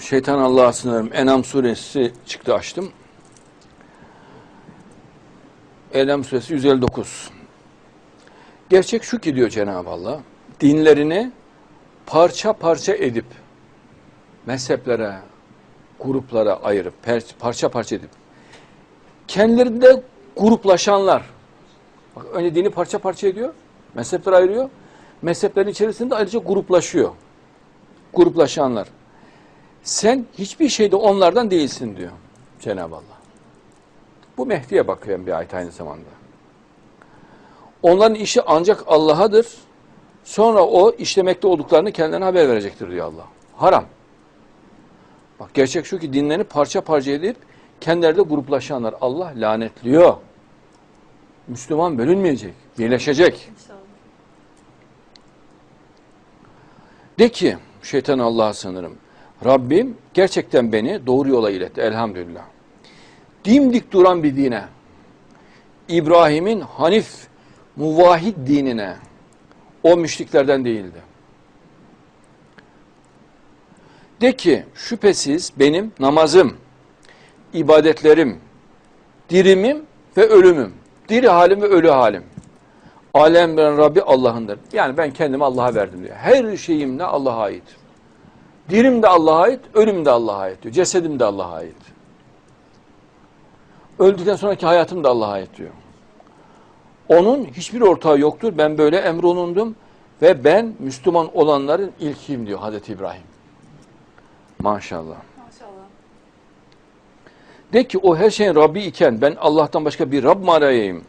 şeytan Allah'a sınırım. Enam suresi çıktı açtım. Enam suresi 159. Gerçek şu ki diyor Cenab-ı Allah, dinlerini parça parça edip, mezheplere, gruplara ayırıp, parça parça edip, kendilerinde gruplaşanlar, bak önce dini parça parça ediyor, mezhepler ayırıyor, mezheplerin içerisinde ayrıca gruplaşıyor. Gruplaşanlar. Sen hiçbir şeyde onlardan değilsin diyor Cenab-ı Allah. Bu Mehdi'ye bakıyor bir ayet aynı zamanda. Onların işi ancak Allah'adır. Sonra o işlemekte olduklarını kendilerine haber verecektir diyor Allah. Haram. Bak gerçek şu ki dinlerini parça parça edip kendilerinde gruplaşanlar Allah lanetliyor. Müslüman bölünmeyecek, birleşecek. İnşallah. De ki şeytan Allah'a sanırım. Rabbim gerçekten beni doğru yola iletti elhamdülillah. Dimdik duran bir dine. İbrahim'in Hanif muvahhid dinine. O müşriklerden değildi. De ki şüphesiz benim namazım, ibadetlerim, dirimim ve ölümüm. Diri halim ve ölü halim. Alemlerin Rabbi Allah'ındır. Yani ben kendimi Allah'a verdim diyor. Her şeyim de Allah'a ait. Dirim de Allah'a ait, ölüm de Allah'a ait diyor. Cesedim de Allah'a ait. Öldükten sonraki hayatım da Allah'a ait diyor. Onun hiçbir ortağı yoktur. Ben böyle emrolundum ve ben Müslüman olanların ilkiyim diyor Hazreti İbrahim. Maşallah. Maşallah. De ki o her şeyin Rabbi iken ben Allah'tan başka bir Rab mı arayayım?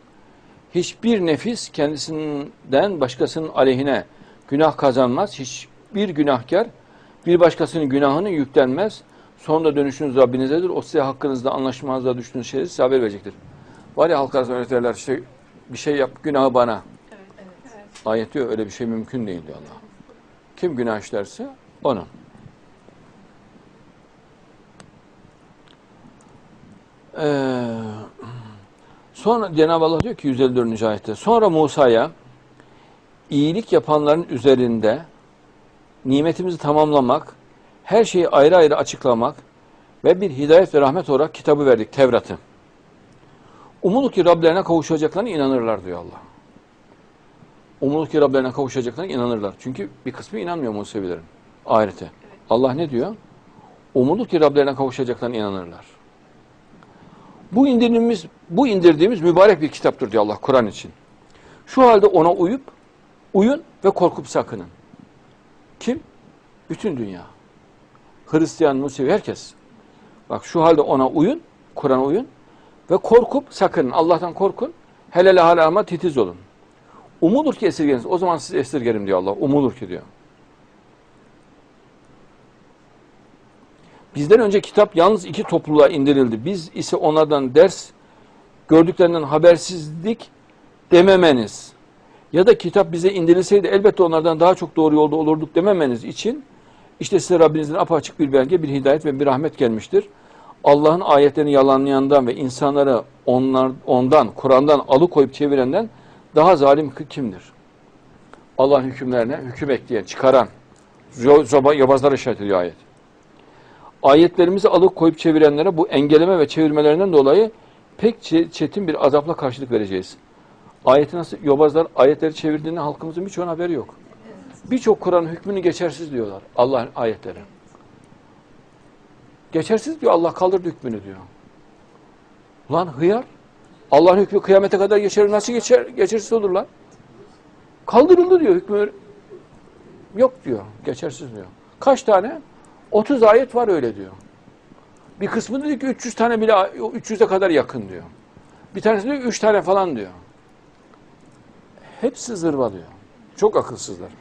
Hiçbir nefis kendisinden başkasının aleyhine günah kazanmaz. Hiçbir günahkar bir başkasının günahını yüklenmez. Sonunda dönüşünüz Rabbinizedir. O size hakkınızda anlaşmazlığa düştüğünüz şeyleri size haber verecektir. Var ya halk arasında öğretirler işte bir şey yap günahı bana. Evet, evet. evet. Ayet diyor öyle bir şey mümkün değil diyor Allah. Kim günah işlerse onun. Ee, sonra Cenab-ı Allah diyor ki 154. ayette sonra Musa'ya iyilik yapanların üzerinde nimetimizi tamamlamak, her şeyi ayrı ayrı açıklamak ve bir hidayet ve rahmet olarak kitabı verdik Tevrat'ı. Umulur ki Rablerine kavuşacaklarına inanırlar diyor Allah. Umulur ki Rablerine kavuşacaklarına inanırlar. Çünkü bir kısmı inanmıyor Musevilerin ahirete. Allah ne diyor? Umulur ki Rablerine kavuşacaklarına inanırlar. Bu indirdiğimiz, bu indirdiğimiz mübarek bir kitaptır diyor Allah Kur'an için. Şu halde ona uyup, uyun ve korkup sakının. Kim? Bütün dünya. Hristiyan, Musevi, herkes. Bak şu halde ona uyun, Kur'an'a uyun ve korkup sakının. Allah'tan korkun. Helal harama titiz olun. Umulur ki esirgeniz. O zaman siz esirgerim diyor Allah. Umulur ki diyor. Bizden önce kitap yalnız iki topluluğa indirildi. Biz ise onlardan ders gördüklerinden habersizlik dememeniz ya da kitap bize indirilseydi elbette onlardan daha çok doğru yolda olurduk dememeniz için işte size Rabbinizin apaçık bir belge, bir hidayet ve bir rahmet gelmiştir. Allah'ın ayetlerini yalanlayandan ve insanları onlar, ondan, Kur'an'dan alıkoyup çevirenden daha zalim kimdir? Allah'ın hükümlerine hüküm ekleyen, çıkaran, yobazlara işaret ediyor ayet. Ayetlerimizi alıp koyup çevirenlere bu engelleme ve çevirmelerinden dolayı pek çetin bir azapla karşılık vereceğiz. Ayeti nasıl? Yobazlar ayetleri çevirdiğinde halkımızın birçoğunun haberi yok. Birçok Kur'an hükmünü geçersiz diyorlar. Allah'ın ayetleri. Geçersiz diyor. Allah kaldırdı hükmünü diyor. Lan hıyar. Allah'ın hükmü kıyamete kadar geçer. Nasıl geçer? Geçersiz olur lan. Kaldırıldı diyor hükmü. Yok diyor. Geçersiz diyor. Kaç tane? 30 ayet var öyle diyor. Bir kısmı diyor ki 300 tane bile 300'e kadar yakın diyor. Bir tanesi diyor 3 tane falan diyor. Hepsi zırvalıyor. Çok akılsızlar.